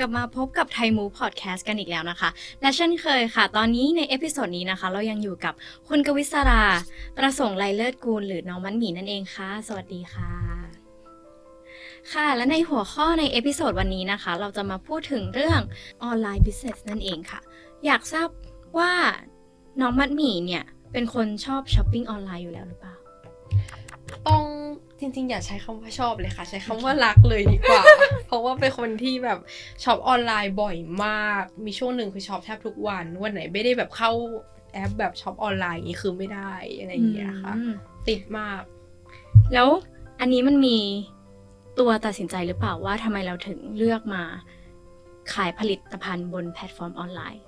กลับมาพบกับไทยมูพอดแคสต์กันอีกแล้วนะคะ และเช่นเคยค่ะ ตอนนี้ในเอพิโซดนี้นะคะ เรายังอยู่กับคุณกวิศรา ประสงค์ไลเลิศกูล หรือน้องมันหมีนั่นเองค่ะ สวัสดีค่ะ ค่ะ และในหัวข้อในเอพิโซดวันนี้นะคะ เราจะมาพูดถึงเรื่องออนไลน์บิสเนสนั่นเองค่ะ อยากทราบว่าน้องมัดหมี่เนี่ยเป็นคนชอบช้อปปิ้งออนไลน์อยู่แล้วหรือเปล่าต้อง จริงๆ อย่าใช้คำว่าชอบเลยค่ะ ใช้คำว่ารักเลยดีกว่า เพราะว่าเป็นคนที่แบบช็อปออนไลน์บ่อยมาก มีช่วงหนึ่งคือช็อปแทบทุกวัน วันไหนไม่ได้แบบเข้าแอปแบบช็อปออนไลน์อย่างนี้คือไม่ได้อะไรอย่างเงี้ยค่ะอืมติดมาก แล้วอันนี้มันมีตัวตัดสินใจหรือเปล่าว่าทำไมเราถึงเลือกมาขายผลิตภัณฑ์บนแพลตฟอร์มออนไลน์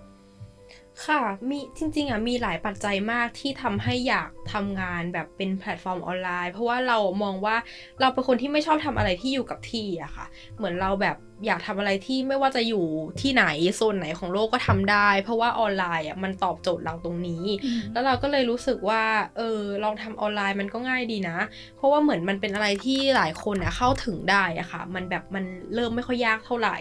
ค่ะมีจริงๆอะมีหลายปัจจัยมากที่ทำให้อยากทำงานแบบเป็นแพลตฟอร์มออนไลน์ เพราะว่าเรามองว่าเราเป็นคนที่ไม่ชอบทำอะไรที่อยู่กับที่อะค่ะ เหมือนเราแบบ อยากทำอะไรที่ไม่ว่าจะอยู่ที่ไหนโซนไหนของโลกก็ทำได้ เพราะว่าออนไลน์อะมันตอบโจทย์เราตรงนี้ แล้วเราก็เลยรู้สึกว่าเออลองทำออนไลน์มันก็ง่ายดีนะ เพราะว่าเหมือนมันเป็นอะไรที่หลายคนอะเข้าถึงได้อะค่ะ มันแบบมันเริ่มไม่ค่อยยากเท่าไหร่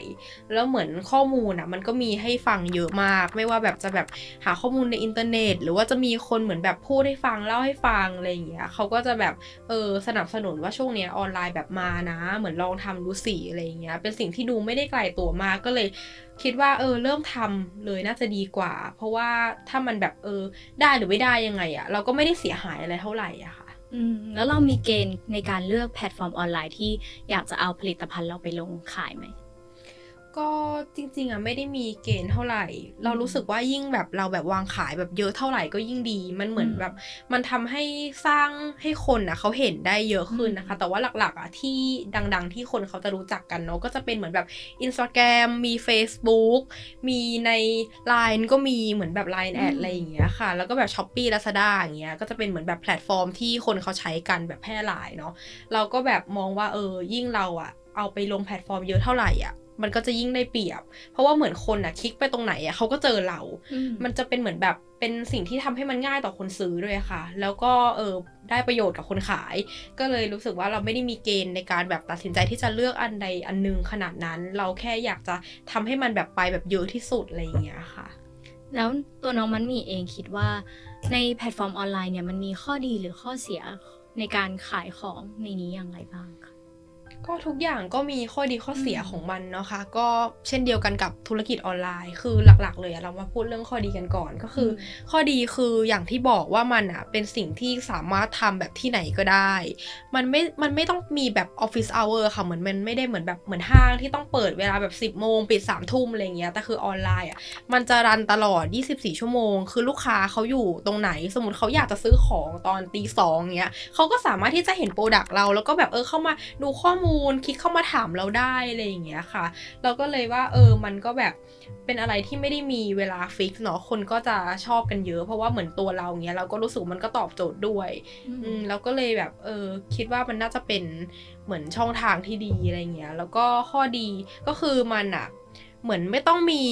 แล้วเหมือนข้อมูลอะมันก็มีให้ฟังเยอะมาก ไม่ว่าแบบจะแบบหาข้อมูลในอินเทอร์เน็ต หรือว่าจะมีคนเหมือนแบบพูดให้ฟังเล่าให้ฟังอะไรอย่างเงี้ยเขาก็จะแบบเออสนับสนุนว่าช่วงเนี้ยออนไลน์แบบมานะ เหมือนลองทำดูสิอะไรอย่างเงี้ยเป็นสิ่งที่ดูไม่ได้ไกลตัวมากก็เลยคิดว่าเออเริ่มทำเลยน่าจะดีกว่า เพราะว่าถ้ามันแบบเออได้หรือไม่ได้ยังไงอะเราก็ไม่ได้เสียหายอะไรเท่าไหร่อะค่ะอืมแล้วเรามีเกณฑ์ในการเลือกแพลตฟอร์มออนไลน์ที่อยากจะเอาผลิตภัณฑ์เราไปลงขายไหม ก็จริงๆอะไม่ได้มีเกณฑ์เท่าไหร่ เรารู้สึกว่ายิ่งแบบเราแบบวางขายแบบเยอะเท่าไหร่ก็ยิ่งดี มันเหมือนอืมแบบ มันทำให้สร้างให้คนอะเขาเห็นได้เยอะขึ้นนะคะ แต่ว่าหลักๆอะที่ดังๆ ที่คนเขาจะรู้จักกันเนาะก็จะเป็นเหมือนแบบ Instagram มี Facebook มีใน Line ก็มีเหมือนแบบ Line แอดอืมอะไรอย่างเงี้ยค่ะ แล้วก็แบบ s h อ p e e Lazada อย่างเงี้ยก็จะเป็นเหมือนแบบแพลตฟอร์มที่คนเขาใช้กันแบบแพร่หลายเนาะเราก็แบบมองว่าเออยิ่งเราอะเอาไปลงแพลตฟอร์มเยอะเท่าไหร่อะ มันก็จะยิ่งได้เปรียบ เพราะว่าเหมือนคนอะคลิกไปตรงไหนอะเขาก็เจอเรา มันจะเป็นเหมือนแบบเป็นสิ่งที่ทำให้มันง่ายต่อคนซื้อด้วยค่ะ แล้วก็เออได้ประโยชน์กับคนขาย ก็เลยรู้สึกว่าเราไม่ได้มีเกณฑ์ในการแบบตัดสินใจที่จะเลือกอันใดอันหนึงขนาดนั้น เราแค่อยากจะทำให้มันแบบไปแบบเยอะที่สุดอะไรอย่างเงี้ยค่ะ แล้วตัวน้องมันมีเองคิดว่าในแพลตฟอร์มออนไลน์เนี่ยมันมีข้อดีหรือข้อเสียในการขายของในนี้อย่างไรบ้างคะ ก็ทุกอย่างก็มีข้อดีข้อเสียอืมของมันเนาะคะ ก็เช่นเดียวกันกับธุรกิจออนไลน์ คือหลักๆ เลยอะเรามาพูดเรื่องข้อดีกันก่อนก็คืออข้อดีคืออย่างที่บอกว่ามันอะเป็นสิ่งที่สามารถทำแบบที่ไหนก็ได้ มันไม่ มันไม่ต้องมีแบบออฟฟิศเอาเวอร์ค่ะเหมือนมันไม่ได้เหมือนแบบเหมือนห้างที่ต้องเปิดเวลาแบบ 10 โมงปิด3ามทุ่มอะไรเงี้ยแต่คือออนไลน์อะมันจะรันตลอด 24 ชั่วโมง คือลูกค้าเขาอยู่ตรงไหน สมมติเขาอยากจะซื้อของตอนตีสองเงี้ยเขาก็สามารถที่จะเห็นโปรดักต์เราแล้วก็แบบเออเข้ามาดูข้อมูลคลิกเข้ามาถามเราได้อะไรอย่างเงี้ยค่ะ เราก็เลยว่าเออมันก็แบบเป็นอะไรที่ไม่ได้มีเวลาฟิกเนาะคนก็จะชอบกันเยอะ เพราะว่าเหมือนตัวเราเงี้ยเราก็รู้สึกมันก็ตอบโจทย์ด้วยอืมเราก็เลยแบบเออคิดว่ามันน่าจะเป็นเหมือนช่องทางที่ดีอะไรเงี้ยแล้วก็ข้อดีก็คือมันอะเหมือนไม่ต้องมี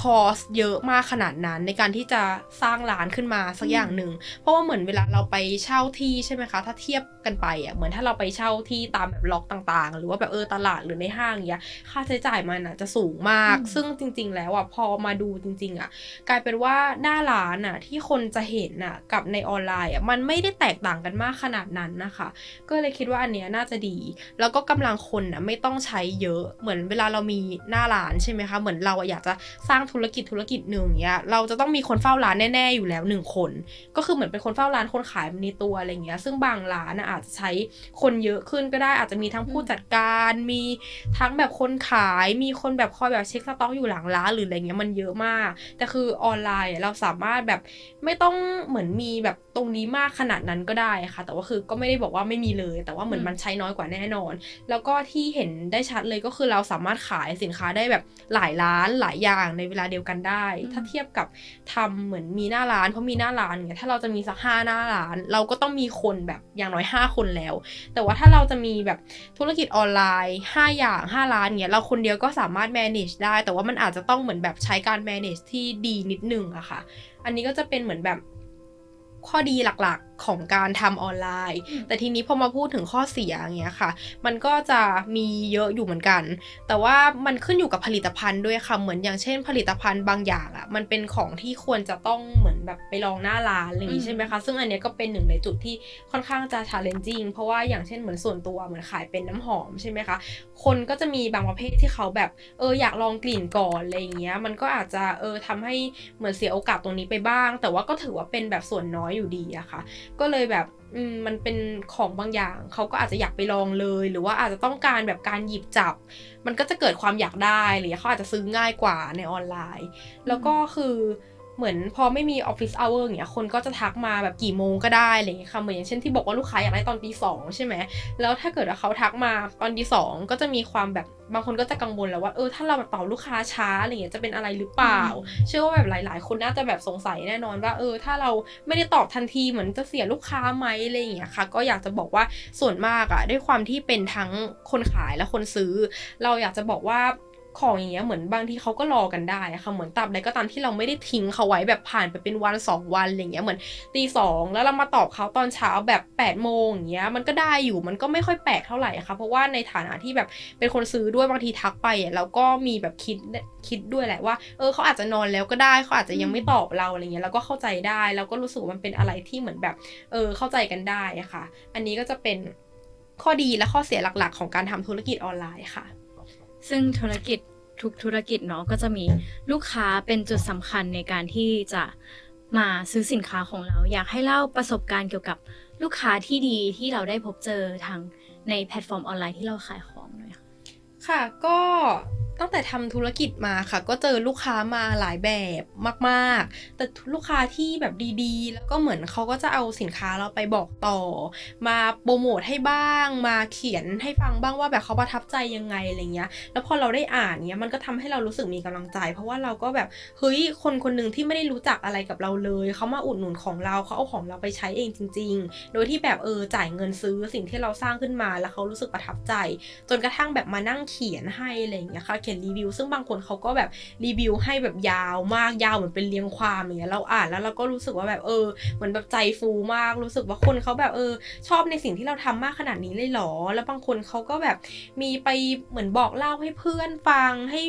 คอสเยอะมากขนาดนั้น ในการที่จะสร้างร้านขึ้นมาสักอืมอย่างหนึ่ง เพราะว่าเหมือนเวลาเราไปเช่าที่ใช่ไหมคะ ถ้าเทียบกันไปอะเหมือนถ้าเราไปเช่าที่ตามแบบล็อกต่างๆ หรือว่าแบบเออตลาดหรือในห้างเงี้ย ค่าใช้จ่ายมันอะจะสูงมากอืมซึ่งจริง ๆ แล้วอะพอมาดูจริง ๆอะกลายเป็นว่าหน้าร้านอะที่คนจะเห็นอะกับในออนไลน์อะมันไม่ได้แตกต่างกันมากขนาดนั้นนะคะ ก็เลยคิดว่าอันเนี้ยน่าจะดี แล้วก็กำลังคนอะไม่ต้องใช้เยอะเหมือนเวลาเรามีหน้าร้านใช่ไหมคะเหมือนเราอะอยากจะสร้างธุรกิจธุรกิจหนึ่งเนี้ยเราจะต้องมีคนเฝ้าร้านแน่ๆอยู่แล้วหนึ่งคน ก็คือเหมือนเป็นคนเฝ้าร้านคนขายในตัวอะไรเงี้ย ซึ่งบางร้านอาจจะใช้คนเยอะขึ้นก็ได้อาจจะมีทั้งผู้จัดการ มีทั้งแบบคนขายมีคนแบบคอยแบบเช็คสต็อกอยู่หลังร้านหรืออะไรเงี้ยมันเยอะมาก แต่คือออนไลน์เราสามารถแบบไม่ต้องเหมือนมีแบบตรงนี้มากขนาดนั้นก็ได้ค่ะ แต่ว่าคือก็ไม่ได้บอกว่าไม่มีเลย แต่ว่าเหมือนมมันใช้น้อยกว่าแน่นอน แล้วก็ที่เห็นได้ชัดเลยก็คือเราสามารถขายสินค้าได้แบบหลายร้านหลายอย่างในเวลาเดียวกันได้อืมถ้าเทียบกับทำเหมือนมีหน้าร้านเพราะมีหน้าร้านเนี่ยถ้าเราจะมีสักห้าหน้าร้าน เราก็ต้องมีคนแบบอย่างน้อยห้าคนแล้ว แต่ว่าถ้าเราจะมีแบบธุรกิจออนไลน์ 5 อย่าง 5 ร้านเนี่ยเราคนเดียวก็สามารถ manage ได้ แต่ว่ามันอาจจะต้องเหมือนแบบใช้การ manage ที่ดีนิดนึงอะค่ะ อันนี้ก็จะเป็นเหมือนแบบข้อดีหลักๆของการทำออนไลน์อืมแต่ทีนี้พอมาพูดถึงข้อเสียอย่างเงี้ยค่ะ มันก็จะมีเยอะอยู่เหมือนกัน แต่ว่ามันขึ้นอยู่กับผลิตภัณฑ์ด้วยค่ะ เหมือนอย่างเช่น ผลิตภัณฑ์บางอย่างอะ่ะ มันเป็นของที่ควรจะต้องเหมือนแบบไปลองหน้าร้านอะไรอย่างอืงี้มใช่ไหมคะ ซึ่งอันเนี้ยก็เป็นหนึ่งในจุดที่ค่อนข้างจะ challenging เพราะว่าอย่างเช่นเหมือนส่วนตัวเหมือนขายเป็นน้ำหอมใช่ไหมคะ คนก็จะมีบางประเภทที่เขาแบบเอออยากลองกลิ่นก่อนอะไรอย่างเงี้ย มันก็อาจจะเออทำให้เหมือนเสียโอกาสตรงนี้ไปบ้าง แต่ว่าก็ถือว่าเป็นแบบส่วนน้อยอยู่ดีอะค่ะก็เลยแบบมมันเป็นของบางอย่างเขาก็อาจจะอยากไปลองเลย หรือว่าอาจจะต้องการแบบการหยิบจับ มันก็จะเกิดความอยากได้หรือเขาอาจจะซื้อง่ายกว่าในออนไลน์ แล้วก็คือ เหมือนพอไม่มีออฟฟิศเอาเวอร์อย่างเงี้ยคนก็จะทักมาแบบกี่โมงก็ได้อะไรอย่างเงี้ยค่ะเหมือนอย่างเช่นที่บอกว่าลูกค้าอยากได้ตอนตีสองใช่ไหมแล้วถ้าเกิดว่าเขาทักมาตอนตีสองก็จะมีความแบบบางคนก็จะกังวลแล้วว่าเออถ้าเราแบบตอบลูกค้าช้าอะไรเงี้ยจะเป็นอะไรหรือเปล่า เชื่อว่าแบบหลาย ๆ คนน่าจะแบบสงสัยแน่นอนว่าเออถ้าเราไม่ได้ตอบทันทีเหมือนจะเสียลูกค้าไหมอะไรอย่างเงี้ยค่ะ ก็อยากจะบอกว่าส่วนมากอะด้วยความที่เป็นทั้งคนขายและคนซื้อ เราอยากจะบอกว่า ของอย่างเงี้ยเหมือนบางทีเขาก็รอกันได้ค่ะเหมือนตราบใดก็ตามที่เราไม่ได้ทิ้งเขาไว้แบบผ่านไปเป็นวันสองวันอะไรเงี้ยเหมือนตีสองแล้วเรามาตอบเขาตอนเช้าแบบ8ปดโมงอย่างเงี้ยมันก็ได้อยู่มันก็ไม่ค่อยแปลกเท่าไหร่ค่ะเพราะว่าในฐานะที่แบบเป็นคนซื้อด้วยบางทีทักไปอะเราก็มีแบบคิดคิดด้วยแหละว่า เออเขาอาจจะนอนแล้วก็ได้เขาอาจจะยังไม่ตอบเราอะไรเงี้ยเราก็เข้าใจได้แล้วก็รู้สึกมันเป็นอะไรที่เหมือนแบบเออเข้าใจกันได้ค่ะ อันนี้ก็จะเป็นข้อดีและข้อเสียหลักๆ ของการทำธุรกิจออนไลน์ค่ะ ซึ่งธุรกิจทุกธุรกิจเนาะก็จะมีลูกค้าเป็นจุดสำคัญในการที่จะมาซื้อสินค้าของเรา อยากให้เล่าประสบการณ์เกี่ยวกับลูกค้าที่ดีที่เราได้พบเจอทางในแพลตฟอร์มออนไลน์ที่เราขายของหน่อยค่ะ ค่ะก็ ตั้งแต่ทำธุรกิจมาค่ะ ก็เจอลูกค้ามาหลายแบบมากๆ แต่ลูกค้าที่แบบดีๆ แล้วก็เหมือนเขาก็จะเอาสินค้าเราไปบอกต่อ มาโปรโมทให้บ้าง มาเขียนให้ฟังบ้างว่าแบบเขาประทับใจยังไงอะไรเงี้ย แล้วพอเราได้อ่านเนี้ยมันก็ทำให้เรารู้สึกมีกำลังใจ เพราะว่าเราก็แบบเฮ้ยคนคนหนึ่งที่ไม่ได้รู้จักอะไรกับเราเลยเขามาอุดหนุนของเราเขาเอาของเราไปใช้เองจริง ๆ โดยที่แบบเออจ่ายเงินซื้อสิ่งที่เราสร้างขึ้นมาแล้วเขารู้สึกประทับใจ จนกระทั่งแบบมานั่งเขียนให้อะไรเงี้ยค่ะเขียนรีวิว ซึ่งบางคนเขาก็แบบรีวิวให้แบบยาวมากยาวเหมือนเป็นเรียงความอย่างเงี้ยเราอ่านแล้วเราก็รู้สึกว่าแบบเออเหมือนแบบใจฟูมากรู้สึกว่าคนเขาแบบเออ ชอบในสิ่งที่เราทำมากขนาดนี้เลยหรอ แล้วบางคนเขาก็แบบมีไปเหมือนบอกเล่าให้เพื่อนฟังให้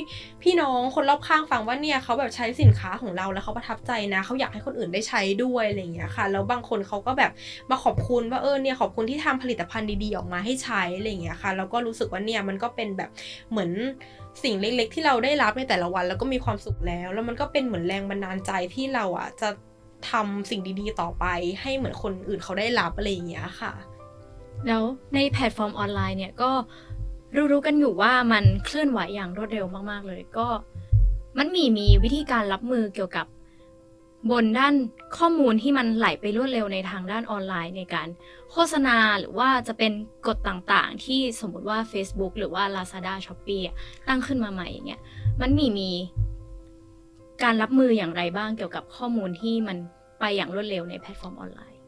พี่น้องคนรอบข้างฟังว่าเนี่ยเขาแบบใช้สินค้าของเราแล้วเขาประทับใจนะเขาอยากให้คนอื่นได้ใช้ด้วยอะไรอย่างเงี้ยค่ะ แล้วบางคนเขาก็แบบมาขอบคุณว่าเออเนี่ยขอบคุณที่ทำผลิตภัณฑ์ดีๆออกมาให้ใช้อะไรอย่างเงี้ยค่ะแล้วก็รู้สึกว่าเนี่ยมันก็เป็นแบบเหมือน สิ่งเล็ก ๆ ที่เราได้รับในแต่ละวันแล้วก็มีความสุขแล้ว แล้วมันก็เป็นเหมือนแรงบันดาลใจที่เราอะจะทำสิ่งดีๆ ต่อไป ให้เหมือนคนอื่นเขาได้รับอะไรอย่างเงี้ยค่ะ แล้วในแพลตฟอร์มออนไลน์เนี่ยก็รู้ๆกันอยู่ว่ามันเคลื่อนไหวอย่างรวดเร็วมากๆเลย ก็มันมีมีวิธีการรับมือเกี่ยวกับ บนด้านข้อมูลที่มันไหลไปรวดเร็วในทางด้านออนไลน์ในการโฆษณาหรือว่าจะเป็นกฎต่างๆ ที่สมมติว่า Facebook หรือว่า Lazada Shopee ตั้งขึ้นมาใหม่อย่างเงี้ยมันมีมีการรับมืออย่างไรบ้างเกี่ยวกับข้อมูลที่มันไปอย่างรวดเร็วในแพลตฟอร์มออนไลน์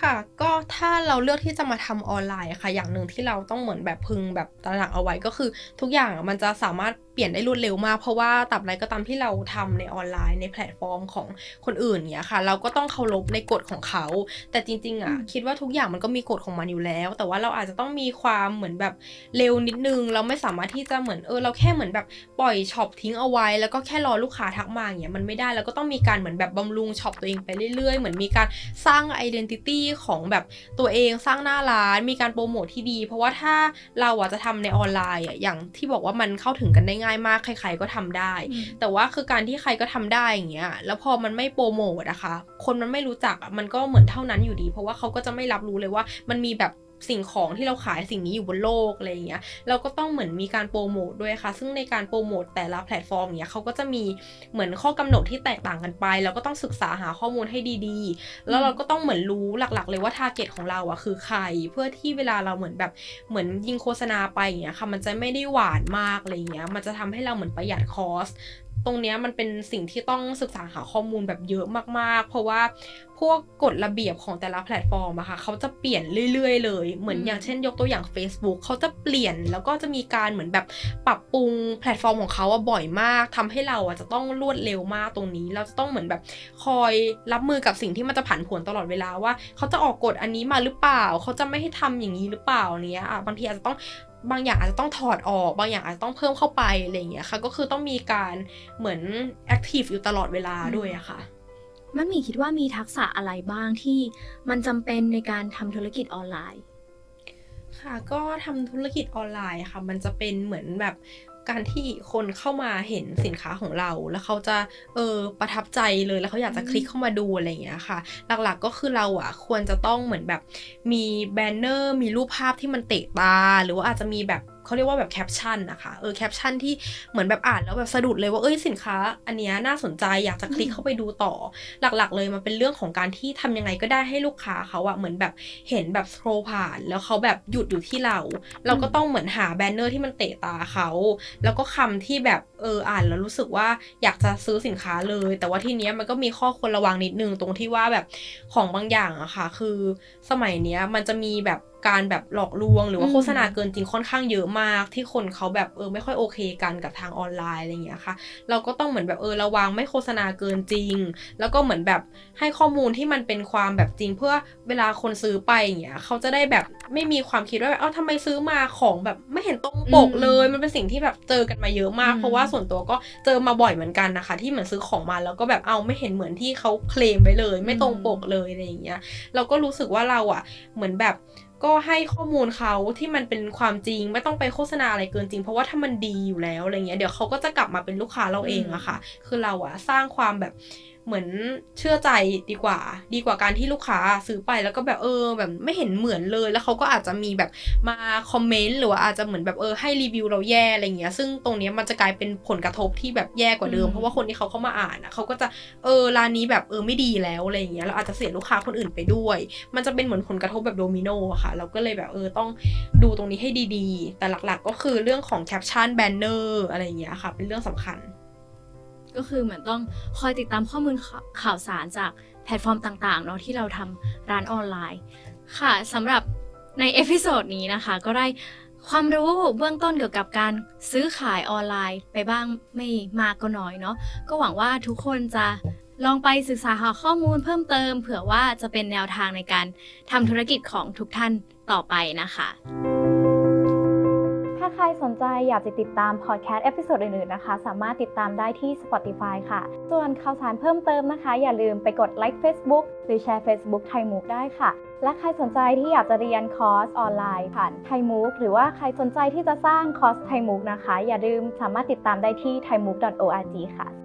ค่ะก็ถ้าเราเลือกที่จะมาทำออนไลน์ค่ะอย่างหนึ่งที่เราต้องเหมือนแบบพึงแบบตระหนักเอาไว้ก็คือ ทุกอย่างมันจะสามารถ เปลี่ยนได้รวดเร็วมาก เพราะว่าตับใดก็ตามที่เราทำในออนไลน์ในแพลตฟอร์มของคนอื่นเนี้ยค่ะ เราก็ต้องเคารพในกฎของเขา แต่จริง ๆ อะอืมคิดว่าทุกอย่างมันก็มีกฎของมันอยู่แล้ว แต่ว่าเราอาจจะต้องมีความเหมือนแบบเร็วนิดนึง เราไม่สามารถที่จะเหมือนเออเราแค่เหมือนแบบปล่อยช็อปทิ้งเอาไว้ แล้วก็แค่รอลูกค้าทักมาอย่างเงี้ยมันไม่ได้แล้วก็ต้องมีการเหมือนแบบบำรุงช็อปตัวเองไปเรื่อยๆ เหมือนมีการสร้างไอดีนิตี้ของแบบตัวเองสร้างหน้าร้าน มีการโปรโมทที่ดี เพราะว่าถ้าเราอะจะทำในออนไลน์อะอย่างที่บอกว่ามันเข้าถึงกันได้ง่ายมาก ใคร ๆก็ทำได้ แต่ว่าคือการที่ใครก็ทำได้อย่างเงี้ย แล้วพอมันไม่โปรโมทอะคะ คนมันไม่รู้จักอะมันก็เหมือนเท่านั้นอยู่ดี เพราะว่าเขาก็จะไม่รับรู้เลยว่ามันมีแบบ สิ่งของที่เราขายสิ่งนี้อยู่บนโลกอะไรอย่างเงี้ยเราก็ต้องเหมือนมีการโปรโมทด้วยค่ะ ซึ่งในการโปรโมทแต่ละแพลตฟอร์มเนี้ยเขาก็จะมีเหมือนข้อกำหนดที่แตกต่างกันไปเราก็ต้องศึกษาหาข้อมูลให้ดีๆ แล้วเราก็ต้องเหมือนรู้หลักๆ เลยว่าทาร์เก็ตของเราอะคือใคร เพื่อที่เวลาเราเหมือนแบบเหมือนยิงโฆษณาไปอย่างเงี้ยค่ะมันจะไม่ได้หวานมากอะไรอย่างเงี้ยมันจะทำให้เราเหมือนประหยัดคอส ตรงนี้มันเป็นสิ่งที่ต้องศึกษาหาข้อมูลแบบเยอะมากๆ เพราะว่าพวกกฎระเบียบของแต่ละแพลตฟอร์มอะค่ะเขาจะเปลี่ยนเรื่อยๆ เลย เหมือนอย่างเช่น ยกตัวอย่าง Facebook เขาจะเปลี่ยนแล้วก็จะมีการเหมือนแบบปรับปรุงแพลตฟอร์มของเขาอะบ่อยมากทำให้เราอะจะต้องรวดเร็วมากตรงนี้ เราจะต้องเหมือนแบบคอยรับมือกับสิ่งที่มันจะผันผวนตลอดเวลาว่าเขาจะออกกฎอันนี้มาหรือเปล่า เขาจะไม่ให้ทำอย่างนี้หรือเปล่าเนี้ยอะบางทีอาจจะต้อง บางอย่างอาจจะต้องถอดออก บางอย่างอาจจะต้องเพิ่มเข้าไปอะไรอย่างเงี้ยค่ะ ก็คือต้องมีการเหมือนแอคทีฟอยู่ตลอดเวลาด้วยอะค่ะมันมีคิดว่ามีทักษะอะไรบ้างที่มันจำเป็นในการทำธุรกิจออนไลน์ ค่ะ ก็ทำธุรกิจออนไลน์อะค่ะ มันจะเป็นเหมือนแบบ การที่คนเข้ามาเห็นสินค้าของเรา แล้วเขาจะเออประทับใจเลยแล้วเขาอยากจะอืมคลิกเข้ามาดูอะไรอย่างเงี้ยค่ะ หลักๆก็คือเราอะควรจะต้องเหมือนแบบมีแบนเนอร์มีรูปภาพที่มันเตะตา หรือว่าอาจจะมีแบบ เขาเรียกว่าแบบแคปชั่นนะคะ เออแคปชั่นที่เหมือนแบบอ่านแล้วแบบสะดุดเลยว่าเอ้ยสินค้า อันเนี้ยน่าสนใจอยากจะคลิกเข้าไปดูต่อ หลักๆ เลยมันเป็นเรื่องของการที่ทำยังไงก็ได้ให้ลูกค้าเขาอะเหมือนแบบเห็นแบบสโครผ่าน แล้วเขาแบบหยุดอยู่ที่เรา เราก็ต้องเหมือนหาแบนเนอร์ที่มันเตะตาเขา แล้วก็คำที่แบบเอออ่านแล้วรู้สึกว่าอยากจะซื้อสินค้าเลย แต่ว่าทีเนี้ยมันก็มีข้อควรระวังนิดนึงตรงที่ว่าแบบของบางอย่างอะค่ะ คือสมัยเนี้ยมันจะมีแบบ การแบบหลอกลวง หรือว่าอืมโฆษณาเกินจริงค่อนข้างเยอะมาก ที่คนเขาแบบเออไม่ค่อยโอเคกันกับทางออนไลน์อะไรอย่างเงี้ยค่ะ เราก็ต้องเหมือนแบบเออระวังไม่โฆษณาเกินจริง แล้วก็เหมือนแบบให้ข้อมูลที่มันเป็นความแบบจริง เพื่อเวลาคนซื้อไปอย่างเงี้ยเขาจะได้แบบไม่มีความคิดว่าแบบเอ้าทำไมซื้อมาของแบบไม่เห็นตรงปกเลย มันเป็นสิ่งที่แบบเจอกันมาเยอะมากอืมเพราะว่าส่วนตัวก็เจอมาบ่อยเหมือนกันนะคะ ที่เหมือนซื้อของมาแล้วก็แบบเอาไม่เห็นเหมือนที่เขาเคลมไว้เลย ไม่ตรงปกเลยอะไรอย่างเงี้ยเราก็รู้สึกว่าเราอะเหมือนแบบ ก็ให้ข้อมูลเขาที่มันเป็นความจริงไม่ต้องไปโฆษณาอะไรเกินจริง เพราะว่าถ้ามันดีอยู่แล้วอะไรเงี้ยเดี๋ยวเขาก็จะกลับมาเป็นลูกค้าเราเองอะค่ะ คือเราอะสร้างความแบบ เหมือนเชื่อใจดีกว่า ดีกว่าการที่ลูกค้าซื้อไปแล้วก็แบบเออ แบบไม่เห็นเหมือนเลย แล้วเขาก็อาจจะมีแบบมาคอมเมนต์หรือว่าอาจจะเหมือนแบบเออให้รีวิวเราแย่อะไรเงี้ย ซึ่งตรงเนี้ยมันจะกลายเป็นผลกระทบที่แบบแย่กว่าเดิมอืมเพราะว่าคนที่เขาเข้ามาอ่านอะเขาก็จะเออร้านนี้แบบเออไม่ดีแล้วอะไรเงี้ยเราอาจจะเสียลูกค้าคนอื่นไปด้วย มันจะเป็นเหมือนผลกระทบแบบโดมิโนอะค่ะ เราก็เลยแบบเออต้องดูตรงนี้ให้ดีๆ แต่หลักๆ ก็คือเรื่องของแคปชั่นแบนเนอร์อะไรอย่างเงี้ยค่ะ เป็นเรื่องสำคัญ ก็คือเหมือนต้องคอยติดตามข้อมูลข่าวสารจากแพลตฟอร์มต่างๆเนาะที่เราทำร้านออนไลน์ ค่ะสำหรับในเอพิโซดนี้นะคะ ก็ได้ความรู้เบื้องต้นเกี่ยวกับการซื้อขายออนไลน์ไปบ้างไม่มากก็น้อยเนาะก็หวังว่าทุกคนจะลองไปศึกษาหาข้อมูลเพิ่มเติม เผื่อว่าจะเป็นแนวทางในการทำธุรกิจของทุกท่านต่อไปนะคะ ใครสนใจอยากจะติดตามพอดแคสต์เอพิโซดอื่นๆนะคะ สามารถติดตามได้ที่ Spotify ค่ะ ส่วนข่าวสารเพิ่มเติมนะคะ อย่าลืมไปกดไลค์ Facebook หรือแชร์ Facebook ไทยมูกได้ค่ะ และใครสนใจที่อยากจะเรียนคอร์สออนไลน์ผ่านไทยมูกหรือว่าใครสนใจที่จะสร้างคอร์สไทยมูกนะคะ อย่าลืมสามารถติดตามได้ที่ thaimook.org ค่ะ